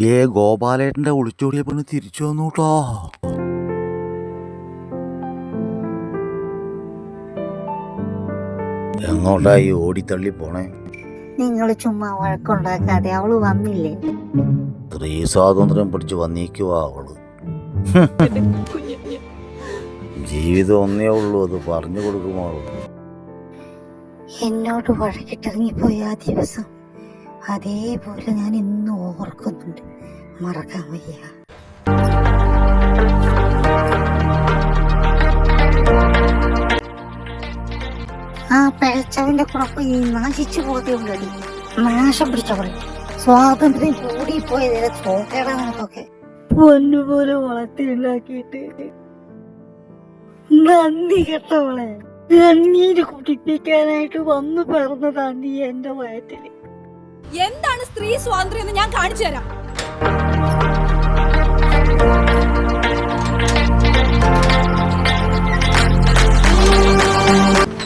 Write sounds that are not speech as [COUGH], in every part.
Day ഗോപാലേട്ടന്റെ ഒളിച്ചോടിയ പെണ്ണ് തിരിച്ചു വന്നു കേട്ടോ എങ്ങോട്ടായി ഓടിത്തള്ളി പോണേ? നിങ്ങൾ ചുമ്മാ വഴക്കുണ്ടാക്കാതെ അവൾ വന്നില്ലേ? സ്ത്രീ സ്വാതന്ത്ര്യം പിടിച്ച് വന്നേക്കുവാ അവൾ. ജീവിതം ഒന്നേ ഉള്ളൂ അത് പറഞ്ഞു കൊടുക്കുമോ എന്നോട് വഴക്കിട്ടിറങ്ങിപ്പോയി ആ ദിവസം അതേപോലെ ഞാൻ ഇന്നും ഓർക്കുന്നുണ്ട്. മറക്കാൻ വയ്യ. ആ പിഴച്ചവന്റെ കുഴപ്പം ഈ നാശിച്ചു പോകത്തുള്ളടി നാശം പിടിച്ചവൾ സ്വാതന്ത്ര്യം കൂടിപ്പോയതിലെ തോക്കേടാ നമുക്കൊക്കെ പൊന്നുപോലെ വളർത്തിയുണ്ടാക്കിയിട്ട് നന്ദി കേട്ടവളെ കണ്ണീര് കുടിപ്പിക്കാനായിട്ട് വന്നു പിറന്നതാ നീ എന്റെ വയറ്റിൽ. എന്താണ് സ്ത്രീ സ്വാതന്ത്ര്യം എന്ന് ഞാൻ കാണിച്ചു തരാം.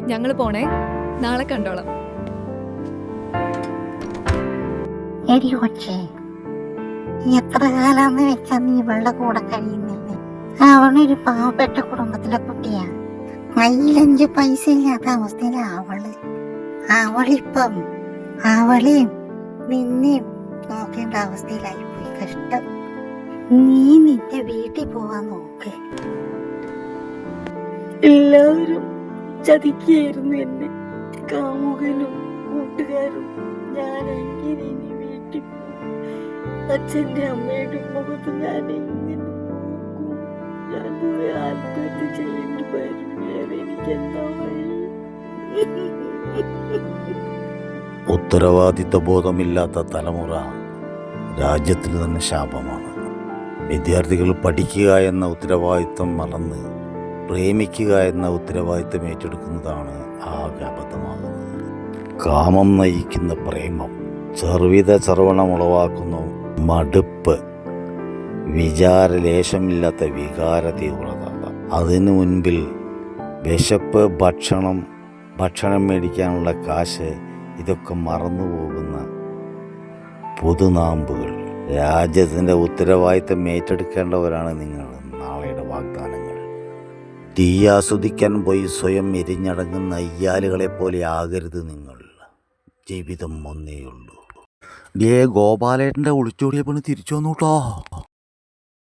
ഞങ്ങൾ പോണേ. നാളെ കണ്ടോളാം. എടി കൊച്ചേ എത്ര കാലാന്ന് വെച്ചാ നീ ഇവളുടെ കൂടെ കഴിയുന്നില്ലേ അവളൊരു പാവപ്പെട്ട കുടുംബത്തിലെ കുട്ടിയാ. കയ്യിലഞ്ച് പൈസ ഇല്ലാത്ത അവസ്ഥയിലാ അവൾ. അവളിപ്പം അവളെയും നിന്നെയും നോക്കേണ്ട അവസ്ഥയിലായി പോയി കഷ്ടം. നീ നിന്റെ വീട്ടിൽ പോവാൻ നോക്ക്. എല്ലാവരും ചതിക്കായിരുന്നു എന്നെ. കാമുകനും കൂട്ടുകാരും ഞാൻ എങ്ങനെ ഇനി വീട്ടിൽ പോകും അച്ഛന്റെ അമ്മയുടെ മുഖത്ത് ഞാൻ എങ്ങനെ ഞാൻ പോയി ആത്മഹത്യ ചെയ്യേണ്ടി വരും. വേറെ എനിക്ക് എന്താ വഴി? [LAUGHS] ഉത്തരവാദിത്വ ബോധമില്ലാത്ത തലമുറ രാജ്യത്തിന് തന്നെ ശാപമാണ്. വിദ്യാർത്ഥികൾ പഠിക്കുക എന്ന ഉത്തരവാദിത്വം മറന്ന് പ്രേമിക്കുക എന്ന ഉത്തരവാദിത്വം ഏറ്റെടുക്കുന്നതാണ് ആകെ അബദ്ധമാകുന്നത്. കാമം നയിക്കുന്ന പ്രേമം ചെറുവിധ ചർവണം ഉളവാക്കുന്നു മടുപ്പ് വിചാരലേശമില്ലാത്ത വികാര തീവ്രത. അതിനു മുൻപിൽ വിശപ്പ് ഭക്ഷണം ഭക്ഷണം മേടിക്കാനുള്ള കാശ് ഇതൊക്കെ മറന്നു പോകുന്ന പൊതുനാമ്പുകൾ. രാജ്യത്തിന്റെ ഉത്തരവാദിത്തം ഏറ്റെടുക്കേണ്ടവരാണ് നിങ്ങൾ. നാളെയുടെ വാഗ്ദാനങ്ങൾ. തീ ആസ്വദിക്കാൻ പോയി സ്വയം എരിഞ്ഞടങ്ങുന്ന അയ്യാലുകളെ പോലെ ആകരുത് നിങ്ങൾ. ജീവിതം ഒന്നേയുള്ളൂ. ഡേ ഗോപാലേട്ടന്റെ ഒളിച്ചോടിയപ്പണി തിരിച്ചു വന്നു കേട്ടോ